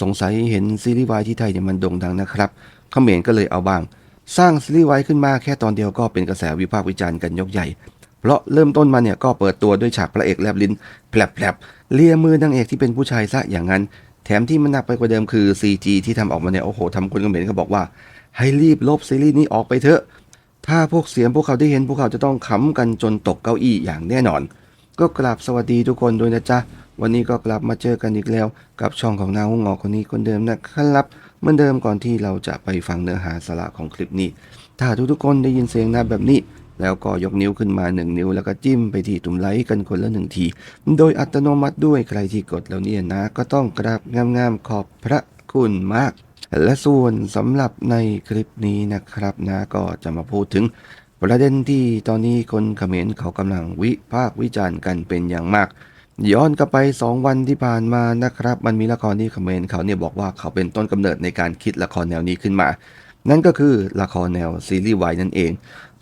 สงสัยเห็นซีรีส์วายที่ไทยเนี่ยมันโด่งดังนะครับเขมรก็เลยเอาบ้าง สร้างซีรีส์วายขึ้นมาแค่ตอนเดียวก็เป็นกระแสวิพากษ์วิจารณ์กันยกใหญ่ เพราะเริ่มต้นมาเนี่ยก็เปิดตัวด้วยฉากพระเอกแลบลิ้นแผลบๆเลียมือนางเอกที่เป็นผู้ชายซะอย่างนั้น แถมที่มันหนักไปกว่าเดิมคือ CG ที่ทำออกมาเนี่ยโอ้โหทำคนเขมรเขาบอกว่า ให้รีบลบซีรีส์นี้ออกไปเถอะ ถ้าพวกเสียงพวกเขาได้เห็นพวกเขาจะต้องขำกันจนตกเก้าอี้อย่างแน่นอน ก็กราบสวัสดีทุกคนด้วยนะจ๊ะ วันนี้ก็กลับมาเจอกันอีกแล้ว กับช่องของนางหงอคนนี้คนเดิมนะครับเหมือนเดิมก่อนที่เราจะไปฟังเนื้อหาสาระของคลิปนี้ ถ้าทุกๆคนได้ยินเสียงนะแบบนี้ แล้วก็ยกนิ้วขึ้นมาหนึ่งนิ้ว แล้วก็จิ้มไปที่ตุ่มไลค์กันคนละหนึ่งที โดยอัตโนมัติด้วยใครที่กดแล้วเนี่ยนะ ก็ต้องกราบงามๆขอบพระคุณมาก และส่วนสำหรับในคลิปนี้นะครับนะก็จะมาพูดถึงประเด็นที่ตอนนี้คนเขมรเขากำลังวิพากษ์วิจารณ์กันเป็นอย่างมาก ย้อนกลับไป 2 วันที่ผ่านมานะครับ มันมีละครที่เขมรเขาเนี่ยบอกว่าเขาเป็นต้นกำเนิดในการคิดละครแนวนี้ขึ้นมา นั่นก็คือละครแนวซีรีส์วายนั่นเอง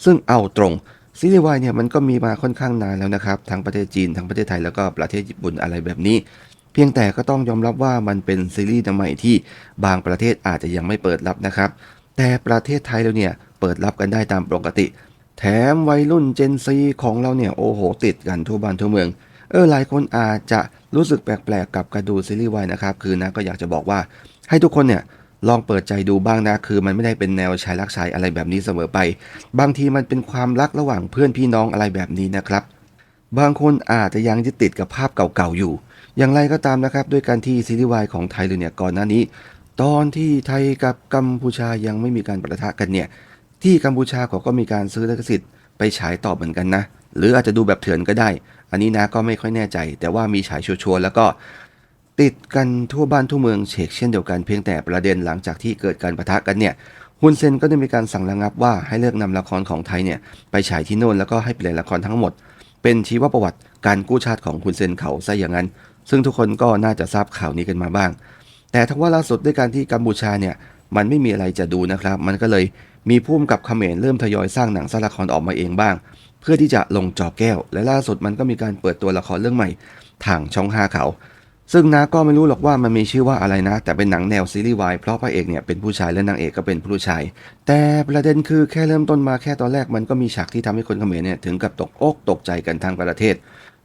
ซึ่งเอาตรงซีรีส์วายเนี่ยมันก็มีมาค่อนข้างนานแล้วนะครับทั้งประเทศจีนทั้งประเทศไทยแล้วก็ประเทศญี่ปุ่นอะไรแบบนี้ เพียงแต่ก็ต้องยอมรับว่ามันเป็นซีรีส์ใหม่ที่บางประเทศอาจจะยังไม่เปิดรับนะครับ แต่ประเทศไทยเราเนี่ยเปิดรับกันได้ตามปกติ แถมวัยรุ่นเจนซีของเราเนี่ยโอ้โหติดกันทั่วบ้านทั่วเมือง เออหลายคนอาจจะรู้สึกแปลกๆกับการดูซีรีส์วายนะครับ คือนะก็อยากจะบอกว่าให้ทุกคนเนี่ยลองเปิดใจดูบ้างนะ คือมันไม่ได้เป็นแนวชายรักชายอะไรแบบนี้เสมอไป บางทีมันเป็นความรักระหว่างเพื่อนพี่น้องอะไรแบบนี้นะครับ บางคนอาจจะยังยึดติดกับภาพเก่าๆอยู่ อย่างไรก็ตามนะครับ ด้วยการที่ซีรีส์วายของไทยเลยเนี่ยก่อนหน้านี้ ตอนที่ไทยกับกัมพูชายังไม่มีการประทะกันเนี่ยที่กัมพูชาเขาก็มีการซื้อลิขสิทธิ์ไปฉายต่อเหมือนกันนะ หรืออาจจะดูแบบเถื่อนก็ได้ อันนี้นะก็ไม่ค่อยแน่ใจ แต่ว่ามีฉายชัวร์แล้วก็ติดกันทั่วบ้านทั่วเมืองเชกเช่นเดียวกันเพียงแต่ประเด็นหลังจากที่เกิดการประทะกันเนี่ยฮุนเซนก็ได้มีการสั่งระงับว่าให้เลิกนำละครของไทยเนี่ยไปฉายที่โน่นแล้วก็ให้เปลี่ยนละครทั้งหมด เป็นชีวประวัติการกู้ชาติของฮุนเซนเขาซะอย่างนั้น ซึ่งทุกคนก็น่าจะทราบข่าวนี้กันมาบ้าง แต่ทั้งว่าล่าสุดด้วยการที่กัมพูชาเนี่ยมันไม่มีอะไรจะดูนะครับ มันก็เลยมีพุ่มกับเขมรเริ่มทยอยสร้างหนังสร้างละครออกมาเองบ้าง เพื่อที่จะลงจอแก้ว และล่าสุดมันก็มีการเปิดตัวละครเรื่องใหม่ทางช่องห้าเขา ซึ่งนาก็ไม่รู้หรอกว่ามันมีชื่อว่าอะไรนะ แต่เป็นหนังแนวซีรีส์วายเพราะพระเอกเนี่ยเป็นผู้ชายและนางเอกก็เป็นผู้ชาย แต่ประเด็นคือแค่เริ่มต้นมาแค่ตอนแรกมันก็มีฉากที่ทำให้คนเขมรเนี่ยถึงกับตกอกตกใจกันทั้งประเทศ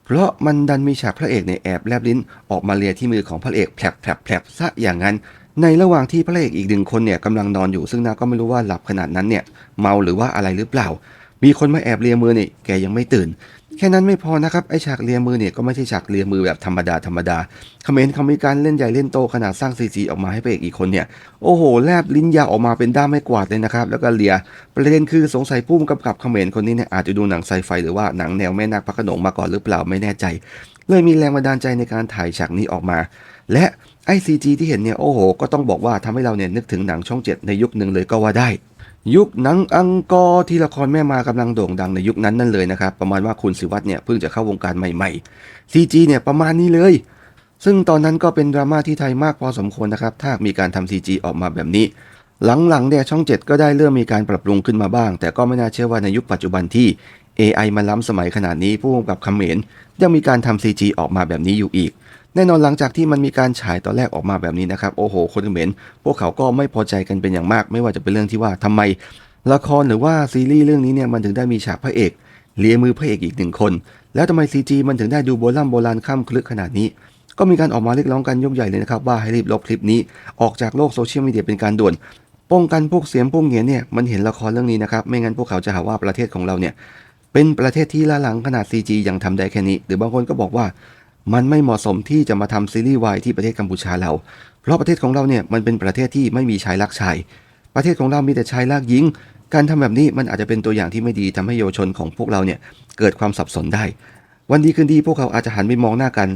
เพราะมันดันมีฉากพระเอกเนี่ยแอบแลบลิ้น ออกมาเลียที่มือของพระเอกแผลบแผลบแผลบซะอย่างนั้นในระหว่างที่พระเอกอีกหนึ่งคนเนี่ยกำลังนอนอยู่ซึ่งนาก็ไม่รู้ว่าหลับขนาดนั้นเนี่ยเมาหรือว่าอะไรหรือเปล่า มีคนมาแอบเลียมือนี่แกยังไม่ตื่น แค่นั้นไม่พอนะครับไอฉากเลียมือเนี่ยก็ไม่ใช่ฉากเลียมือแบบธรรมดาธรรมดาคอมเมนต์เขามีการเล่นใหญ่เล่นโตขนาดสร้างซีจีออกมาให้พระเอกอีกคนเนี่ยโอ้โหแลบลิ้นยาออกมาเป็นด้ามไม่กวาดเลยนะครับแล้วก็เลียประเด็นคือสงสัยผู้กำกับเขมรคนนี้เนี่ยอาจจะดูหนังไซไฟหรือว่าหนังแนวแม่นาคพระโขนงมาก่อนหรือเปล่าไม่แน่ใจ เลยมีแรงบันดาลใจในการถ่ายฉากนี้ออกมา และไอซีจีที่เห็นเนี่ยโอ้โห ก็ต้องบอกว่าทำให้เราเนี่ยนึกถึงหนังช่องเจ็ดในยุคหนึ่งเลยก็ว่าได้ ยุคหนังอังกอร์ที่ละครแม่มากำลังโด่งดังในยุคนั้นนั่นเลยนะครับ ประมาณว่าคุณศิวัตรเนี่ยเพิ่งจะเข้าวงการใหม่ๆ CG เนี่ยประมาณนี้เลย ซึ่งตอนนั้นก็เป็นดราม่าที่ไทยมากพอสมควรนะครับ ถ้ามีการทำ CG ออกมาแบบนี้ หลังๆเนี่ยช่อง 7 ก็ได้เริ่มมีการปรับปรุงขึ้นมาบ้าง แต่ก็ไม่น่าเชื่อว่าในยุคปัจจุบันที่ AI มันล้ำสมัยขนาดนี้ผู้กำกับคำเขมรยังมีการทำ CG ออกมาแบบนี้อยู่อีก แน่นอนหลังจากที่มันมีการฉายตอนแรกออกมาแบบนี้นะครับ โอ้โห คนเขมรพวกเขาก็ไม่พอใจกันเป็นอย่างมาก ไม่ว่าจะเป็นเรื่องที่ว่าทำไม ละครหรือว่าซีรีส์เรื่องนี้เนี่ยมันถึงได้มีฉากพระเอกเลียมือพระเอกอีกหนึ่งคน แล้วทำไม CG มันถึงได้ดูโบราณโบราณข้ามคลึกขนาดนี้ ก็มีการออกมาเรียกร้องกันยกใหญ่เลยนะครับ ว่าให้รีบลบคลิปนี้ ออกจากโลกโซเชียลมีเดียเป็นการด่วน ป้องกันพวกเสียงพวกเงียนเนี่ยมันเห็นละครเรื่องนี้นะครับ ไม่งั้นพวกเขาจะหาว่าประเทศของเราเนี่ยเป็นประเทศที่ล้าหลังขนาด CG ยังทำได้แค่นี้ หรือบางคนก็บอกว่า มันไม่เหมาะสมที่จะมาทำซีรีส์วายที่ประเทศกัมพูชาเรา เพราะประเทศของเราเนี่ยมันเป็นประเทศที่ไม่มีชายรักชาย ประเทศของเรามีแต่ชายรักหญิง การทำแบบนี้มันอาจจะเป็นตัวอย่างที่ไม่ดีทำให้เยาวชนของพวกเราเนี่ยเกิดความสับสนได้ วันดีคืนดีพวกเขาอาจจะหันไปมองหน้ากัน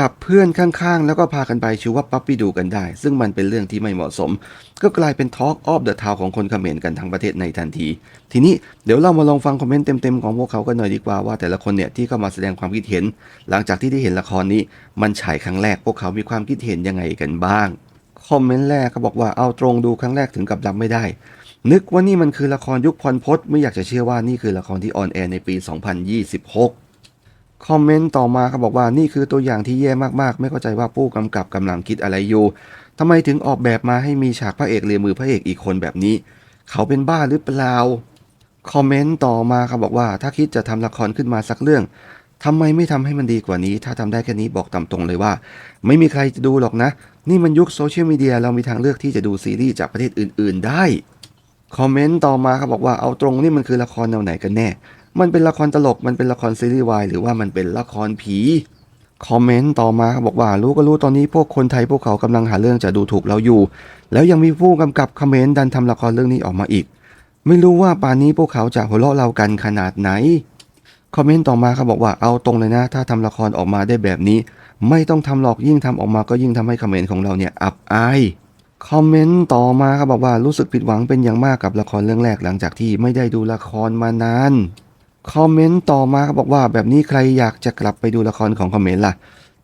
กับเพื่อนข้างๆ แล้วก็พากันไปชูว่าปั๊บปี้ดูกันได้ ซึ่งมันเป็นเรื่องที่ไม่เหมาะสม ก็กลายเป็น Talk of the Town ของคนเขมรกันทั้งประเทศในทันที ทีนี้เดี๋ยวเรามาลองฟังคอมเมนต์เต็มๆ ของพวกเขากันหน่อยดีกว่าว่าแต่ละคนเนี่ยที่เข้ามาแสดงความคิดเห็น หลังจากที่ได้เห็นละครนี้ มันฉายครั้งแรกพวกเขามีความคิดเห็นยังไงกันบ้าง คอมเมนต์แรกเขาบอกว่าเอาตรงดูครั้งแรกถึงกับรับไม่ได้ นึกว่านี่มันคือละครยุคพรพศไม่อยากจะเชื่อว่านี่คือละครที่ออนแอร์ในปี 2026 คอมเมนต์ต่อมาเขาบอกว่านี่คือตัวอย่างที่แย่มากๆ ไม่เข้าใจว่าผู้กำกับกำลังคิดอะไรอยู่ทำไมถึงออกแบบมาให้มีฉากพระเอกเลียมือพระเอกอีกคนแบบนี้ เขาเป็นบ้าหรือเปล่าคอมเมนต์ต่อมาเขาบอกว่า ถ้าคิดจะทำละครขึ้นมาสักเรื่องทำไมไม่ทำให้มันดีกว่านี้ ถ้าทำได้แค่นี้บอกตามตรงเลยว่า ไม่มีใครจะดูหรอกนะ นี่มันยุคโซเชียลมีเดียเรามีทางเลือกที่จะดูซีรีส์จากประเทศอื่น ๆ ได้คอมเมนต์ต่อมาเขาบอกว่าเอาตรงนี่มันคือละครแนวไหนกันแน่ มันเป็นละครตลก มันเป็นละครซีรีส์วายหรือว่ามันเป็นละครผีคอมเมนต์ต่อมาบอกว่ารู้ก็รู้ตอนนี้พวกคนไทยพวกเขากำลังหาเรื่องจะดูถูกเราอยู่ แล้วยังมีผู้กำกับคอมเมนต์ดันทำละครเรื่องนี้ออกมาอีก ไม่รู้ว่าป่านนี้พวกเขาจะหัวเราะเรากันขนาดไหนคอมเมนต์ต่อมาเขาบอกว่าเอาตรงเลยนะ ถ้าทำละครออกมาได้แบบนี้ ไม่ต้องทำหรอกยิ่งทำออกมาก็ยิ่งทำให้คอมเมนต์ของเราเนี่ยอับอายคอมเมนต์ต่อมาเขาบอกว่ารู้สึกผิดหวังเป็นอย่างมากกับละครเรื่องแรกหลังจากที่ไม่ได้ดูละครมานาน คอมเมนต์ต่อมาเขาบอกว่าแบบนี้ใครอยากจะกลับไปดูละครของคอมเมนต์ล่ะ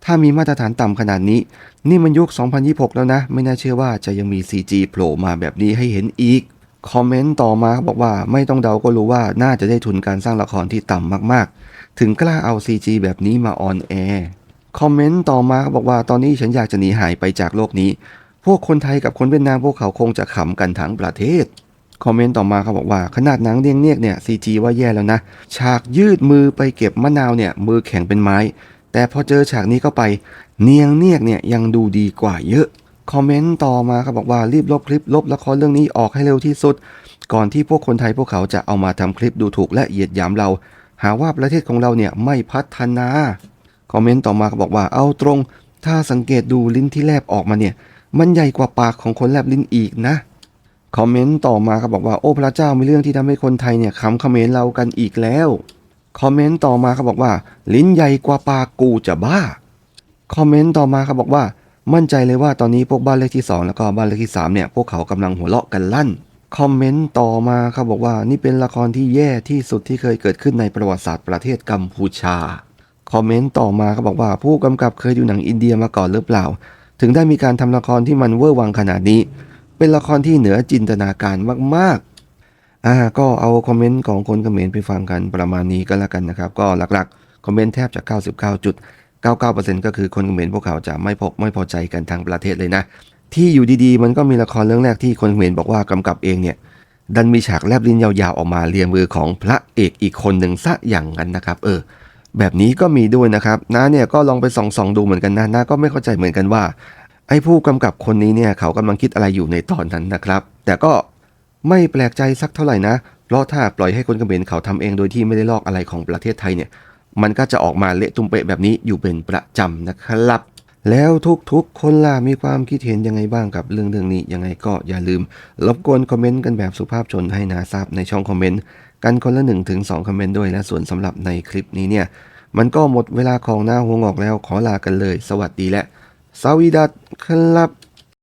ถ้ามีมาตรฐานต่ำขนาดนี้ นี่มันยุค 2026 แล้วนะ ไม่น่าเชื่อว่าจะยังมี CG โผล่มาแบบนี้ให้เห็นอีก คอมเมนต์ต่อมาเขาบอกว่าไม่ต้องเดาก็รู้ว่าน่าจะได้ทุนการสร้างละครที่ต่ำมากๆ ถึงกล้าเอา CG แบบนี้มาออนแอร์คอมเมนต์ต่อมาเขาบอกว่าตอนนี้ฉันอยากจะหนีหายไปจากโลกนี้ พวกคนไทยกับคนเวียดนามพวกเขาคงจะขำกันทั้งประเทศ คอมเมนต์ต่อมาเขาบอกว่า ขนาดหนังเรียงเนียกเนี่ยซีจีว่าแย่แล้วนะ ฉากยืดมือไปเก็บมะนาวเนี่ยมือแข็งเป็นไม้ แต่พอเจอฉากนี้เข้าไป เนียงเนียกเนี่ยยังดูดีกว่าเยอะคอมเมนต์ต่อมาเขาบอกว่ารีบลบคลิปลบละครเรื่องนี้ออกให้เร็วที่สุด ก่อนที่พวกคนไทยพวกเขาจะเอามาทำคลิปดูถูกและเหยียดหยามเรา หาว่าประเทศของเราเนี่ยไม่พัฒนาคอมเมนต์ต่อมาเขาบอกว่าเอาตรง ถ้าสังเกตดูลิ้นที่แลบออกมาเนี่ย มันใหญ่กว่าปากของคนแลบลิ้นอีกนะ คอมเมนต์ต่อมาเขาบอกว่าโอ้พระเจ้ามีเรื่องที่ทำให้คนไทยเนี่ยขำคอมเขมรเรากันอีกแล้ว คอมเมนต์ต่อมาเขาบอกว่า ลิ้นใหญ่กว่าปากกูจะบ้า คอมเมนต์ต่อมาเขาบอกว่า มั่นใจเลยว่าตอนนี้พวกบ้านเลขที่ 2 แล้วก็บ้านเลขที่3เนี่ยพวกเขากำลังหัวเราะกันลั่น คอมเมนต์ต่อมาเขาบอกว่านี่เป็นละครที่แย่ที่สุดที่เคยเกิดขึ้นในประวัติศาสตร์ประเทศกัมพูชา คอมเมนต์ต่อมาเขาบอกว่า ผู้กำกับเคยดูหนังอินเดียมาก่อนหรือเปล่า ถึงได้มีการทำละครที่มันเวอร์วังขนาดนี้ เป็นละครที่เหนือจินตนาการมากๆอ่าก็เอาคอมเมนต์ของคนเขมรไปฟังกันประมาณนี้ก็แล้วกันนะครับ ก็หลักๆ คอมเมนต์แทบจะ 99.99%ก็คือคนเขมรพวกเขาจะไม่พอไม่พอใจกันทั้งประเทศเลยนะ ที่อยู่ดีๆ มันก็มีละครเรื่องแรกที่คนเขมรบอกว่ากำกับเองเนี่ยดันมีฉากแลบลิ้นยาวๆออกมาเรียงมือของพระเอกอีกคนหนึ่งซะอย่างนั้นนะครับ เออ แบบนี้ก็มีด้วยนะครับน้าเนี่ยก็ลองไปส่องๆดูเหมือนกันนะน้าก็ไม่เข้าใจเหมือนกันว่า ไอ้ผู้กำกับคนนี้เนี่ยเขากำลังคิดอะไรอยู่ในตอนนั้นนะครับ แต่ก็ไม่แปลกใจสักเท่าไหร่นะ เพราะถ้าปล่อยให้คนเขมรเขาทำเองโดยที่ไม่ได้ลอกอะไรของประเทศไทยเนี่ย มันก็จะออกมาเละตุ้มเปะแบบนี้อยู่เป็นประจำนะครับ แล้วทุกๆ คนล่ะมีความคิดเห็นยังไงบ้างกับเรื่องเรื่องนี้ยังไงก็อย่าลืมรบกวนคอมเมนต์กันแบบสุภาพชนให้นาทราบในช่องคอมเมนต์กันคนละ1นถึงสคอมเมนต์ด้วยและส่วนสำหรับในคลิปนี้เนี่ย มันก็หมดเวลาของหน้าหัวงอกแล้วขอลากันเลย สวัสดีและ สวีดัตครับ